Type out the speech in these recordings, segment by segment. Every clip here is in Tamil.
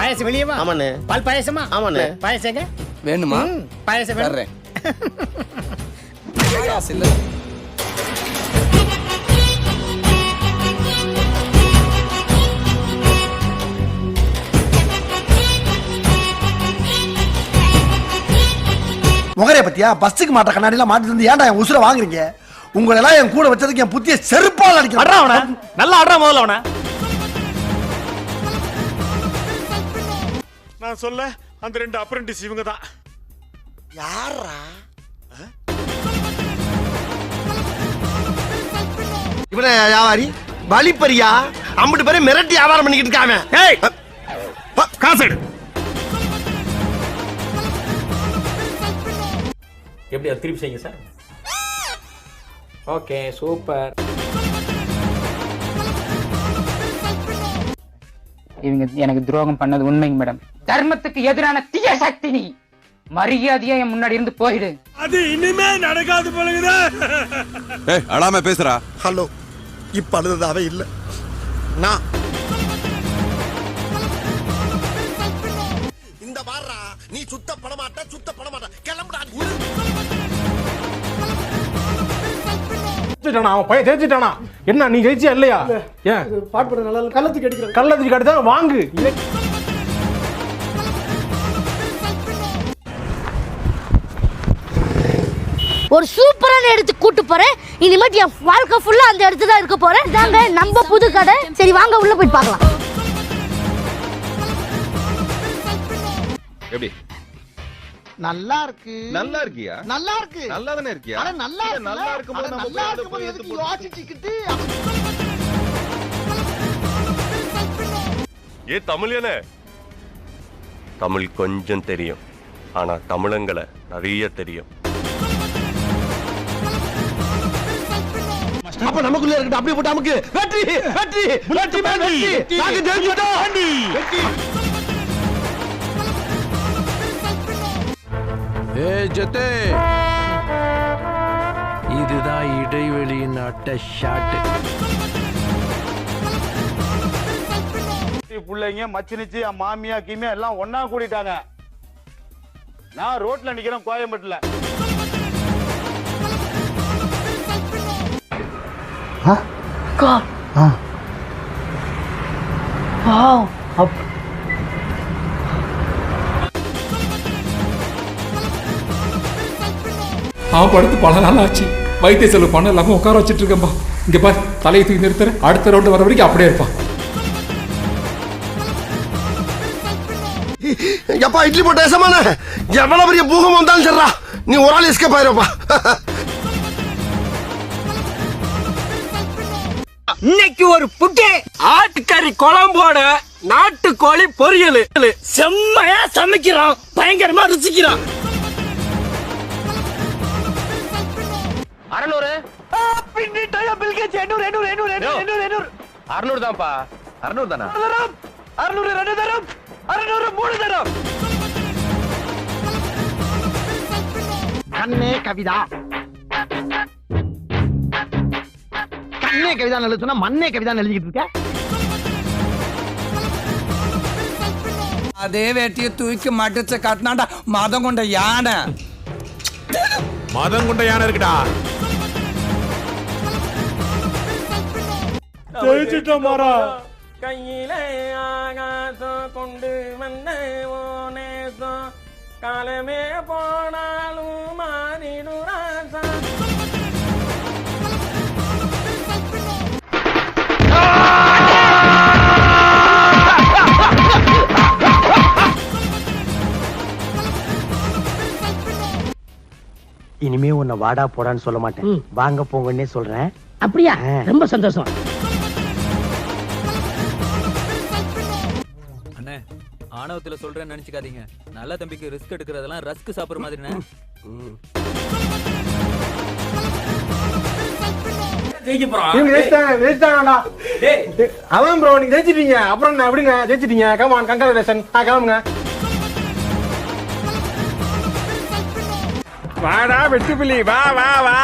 பாயசம் வெளியவா ஆமாண்ணே. பால் பாயசமா? ஆமாண்ணே. பாயசங்க? வேணுமா? பாயசம் வேணும். காசு இல்ல. முகரைய பத்தியா? பஸ்ஸுக்கு மாட்ட கண்ணாடி எல்லாம் மாட்டி வந்து ஏன்டா என் உசுர வாங்குறீங்க? உங்களை எல்லாம் என் கூட வச்சதுக்கு என் புத்திய செருப்பால் அடிக்கிறேன். நல்லா அட்ரா முதல்ல அவன. நான் சொல்ல அந்த ரெண்டு அப்ரெண்டிஸ் இவங்க தான் யாரா இவன வியாபாரி? வழிப்பறியா? அம்பிட்டு பேரை மிரட்டி வியாபாரம் பண்ணிக்கிட்டு இருக்காம ஏய்! காசு எடு. எப்படி திருப்பி செய்யுங்க சார்? Okay super. இவங்க எனக்கு துரோகம் பண்ணது உண்மைங்க மேடம். தர்மத்துக்கு எதிரான தீய சக்தி நீ. மரியாதையா என் முன்னாடி இருந்து போயிடு. அது இனிமே நடக்காது போலகுதா ஏய் அழாம பேசுறா. ஹலோ இப்ப அழுததாவே இல்ல. நான் இந்த பாடுறா நீ சுத்த படமாட்ட சுத்த படமாட்ட கிளம்புடா ஜெயிச்சிட்டானா அவன் பையன் ஜெயிச்சிட்டானா என்ன நீ ஜெயிச்சியா இல்லையா? ஏன்? பாட்டு போட நல்லா கள்ளத்துக்கு அடிக்கிறேன் கள்ளத்துக்கு அடுத்தா வாங்கு. ஒரு சூப்பரான இடத்துக்கு கூட்டு போறேன். இனிமேட்டு என் வாழ்க்கை ஃபுல்லா அந்த இடத்துல தான் இருக்க போறேன். தாங்க நம்ம புது கடை. சரி வாங்க உள்ள போய் பார்க்கலாம். எப்படி? நல்லா இருக்கு நல்லா இருக்கியா? நல்லா இருக்கு நல்லா தானே இருக்கியா அட நல்லா இருக்கு நல்லா இருக்கும்போது நம்ம நல்லா இருக்கும்போது எதுக்கு யோசிச்சுக்கிட்டு ஏ தமிழனே? தமிழ் கொஞ்சம் தெரியும். ஆனா தமிழங்களை நிறைய தெரியும். அப்ப நமக்குள்ள இருக்கட்டும். அப்படியே போட்டு நமக்கு வெற்றி வெற்றி வெற்றி வெற்றி. வெற்றி. ஏ ஜெத்தே. இதுதான் இடைவெளியின் அட்ட ஷாட் பிள்ளைங்க மச்சினிச்சு மாமியா கீமியா எல்லாம் ஒண்ணா கூடிட்டாங்க. நான் ரோட்ல நிக்கிறேன் கோயம்பேட்டுல. அவன் படுத்து பல நாள் ஆச்சு. வைத்திய செலவு பண்ண இல்லாம உட்கார வச்சிட்டு இருக்கேன்பா. இங்க பார் தலையை தூக்கி நிறுத்துற அடுத்த ரவுண்டு வர வரைக்கும் அப்படியே இருப்பான் எப்பா இட்லி போட்ட ஏசமான எவ்வளவு பெரிய பூகம் வந்தாலும் சரிடா. நீ ஒரு ஆள் எஸ்கேப் ஆயிருப்பா. இன்னைக்கு ஒரு புட்டு ஆட்டுக்கறி குழம்போட நாட்டுக்கோழி பொரியல். செம்மையா சமைக்கிறோம் பயங்கரமா ருசிக்கிறோம் அறநூறு. பின்னிட்டாயா பில்கேட்ஸ் எண்ணூறு எண்ணூறு எண்ணூறு எண்ணூறு எண்ணூறு எண்ணூறு. அறுநூறு தான்ப்பா. அறுநூறு தானா? தரம். அறுநூறு ரெண்டு தரம். அறுநூறு மூணு தரம். கண்ணே கவிதா. கண்ணே கவிதா எழுத சொன்னா மண்ணே கவிதா எழுதிக்கிட்டு இருக்க? அதே வேட்டியை தூக்கி மடிச்சு கட்டினாண்டா மதம் கொண்ட யானை. மதம் கொண்ட யானை இருக்குடா. ஜெயிச்சிட்டோம் மாறா. கையில ஆகாசம் கொண்டு வந்த ஓனேசம் காலமே போனாலும் மாறிடும் ராசா இனிமே உன்னை வாடா போடான்னு சொல்ல மாட்டேன். வாங்க போங்கன்னே சொல்றேன். அப்படியா? ரொம்ப சந்தோஷம். ஆணவத்துல சொல்றேன்னு நினைச்சுக்காதீங்க. நல்ல தம்பிக்கு ரிஸ்க் எடுக்கிறதெல்லாம் ரஸ்க் சாப்பிடுற மாதிரிண்ணே. அவன் ப்ரோ நீங்க ஜெயிச்சிட்டீங்க. அப்புறம் என்ன எப்படிங்க ஜெயிச்சிட்டீங்க. கமான் கங்க்ராச்சுலேஷன் ஆ கிளம்புங்க. வாடா வெட்டுப்பிள்ளி வா வா வா.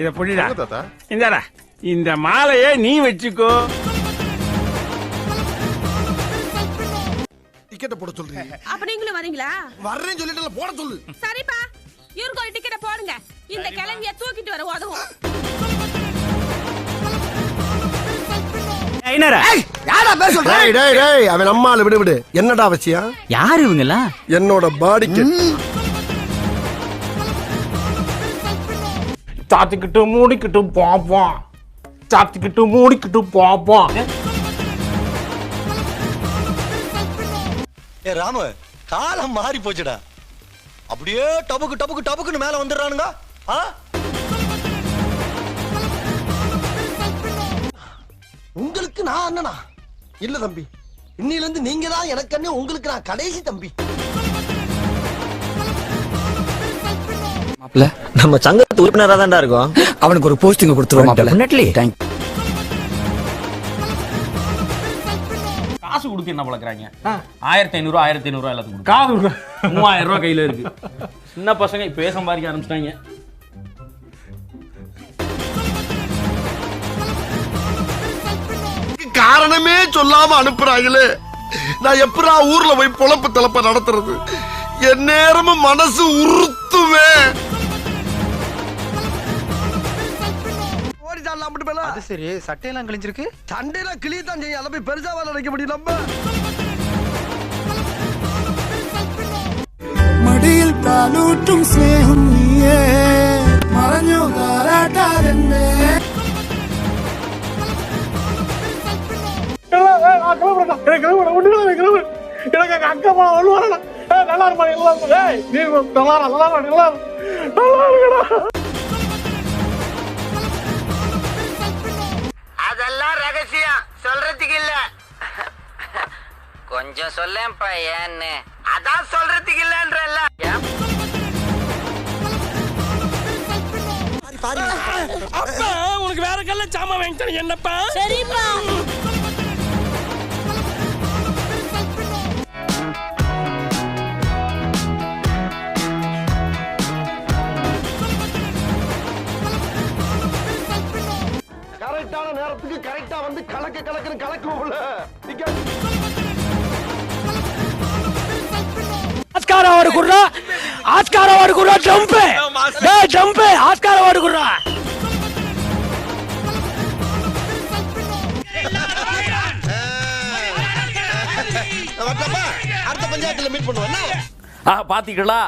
இத புடிடா. இந்தாடா. இந்த மாலையை நீ வச்சுக்கோ. டிக்கெட்டை போட சொல்றீங்க அப்ப நீங்களும் வரீங்களா? வர்றேன்னு சொல்லிட்டு போட சொல்லு. சரிப்பா. இவருக்கு ஒரு டிக்கெட்டை போடுங்க. இந்த கிழவிய தூக்கிட்டு வர உதவும். யாரா பேர் சொல்ற? டேய் டேய் டேய் அவன் அம்மால விடு விடு. என்னடா அவசியம்? யாரு இவங்களா என்னோட பாடிக்கு சாத்திக்கிட்டு மூடிக்கிட்டு சாத்திக்கிட்டு மூடிக்கிட்டு பாப்போம் ஏ ராமு காலம் மாறி போச்சுடா. அப்படியே டபுக்கு டபுக்கு டபுக்குன்னு மேல வந்துடுறானுங்க. ஆ? உங்களுக்கு நான் அண்ணனா? இல்ல தம்பி. இன்னில இருந்து நீங்க தான் எனக்கு அண்ணன் உங்களுக்கு நான் கடைசி தம்பி. நம்ம சங்கத்து உறுப்பினரா தான்டா இருக்கோம். அவனுக்கு ஒரு போஸ்டிங் கொடுத்துருவோம் மாப்ள Definitely. தேங்க் காசு கொடுத்து என்ன பழக்கிறாங்க? ஆயிரத்தி ஐநூறு ஆயிரத்தி ஐநூறு எல்லாத்துக்கும் காது. மூவாயிரம் ரூபாய் கையில இருக்கு. சின்ன பசங்க இப்பவே சம்பாதிக்க ஆரம்பிச்சிட்டாங்க. காரணமே சொல்லாம அனுப்புறாங்களே. நான் எப்படா ஊர்ல போய் பொழப்பு தலப்ப நடத்துறது? என் நேரமும் மனசு உறுத்துமே அது சரி சட்டையெல்லாம் கிழிஞ்சிருக்கு சண்டையில கிளியத்தான் செய்யும் அதை போய் பெருசா வேலை நினைக்க முடியும் நம்ம மடியில் தானூட்டும் ஸ்நேகம் நீயே மறைஞ்சோ தாராட்டாதென்ன நான் கிளம்புறேன்டா. எனக்கு அக்கா. ஏய், நல்லா இருப்பா, நல்லா இருப்பா. ஏய், நீ நல்லா நல்லா. நல்லா இருக்குடா. கொஞ்சம் சொல்லேன்ப்பா ஏன்னு. அதான் சொல்றதுக்கு இல்லன்றல்ல. உனக்கு வேற கல்ல சாமா வாங்கிட்டேன் என்னப்பா? சரிப்பா. கரெக்டான நேரத்துக்கு கரெக்டா வந்து கலக்க கலக்குன்னு கலக்குவோம்ல. ஜம்ப் ஆஸ்கார் அவார்டு குடுறா. அடுத்த பஞ்சாயத்துல மீட் பண்ணுவோம் ஆக பாத்தீங்களா?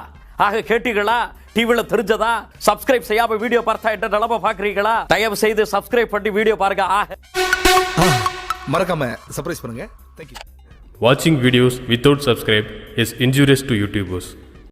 ஆக கேட்டீங்களா? டிவில தெரிஞ்சதா? சப்ஸ்கிரைப் செய்யாம வீடியோ பார்த்தா என்ன நிலம பாக்குறீங்களா தயவு செய்து சப்ஸ்கிரைப் பண்ணி வீடியோ பாருங்க. ஆக. மறக்காம சர்ப்ரைஸ் பண்ணுங்க. Thank you Watching videos without subscribe is injurious to YouTubers.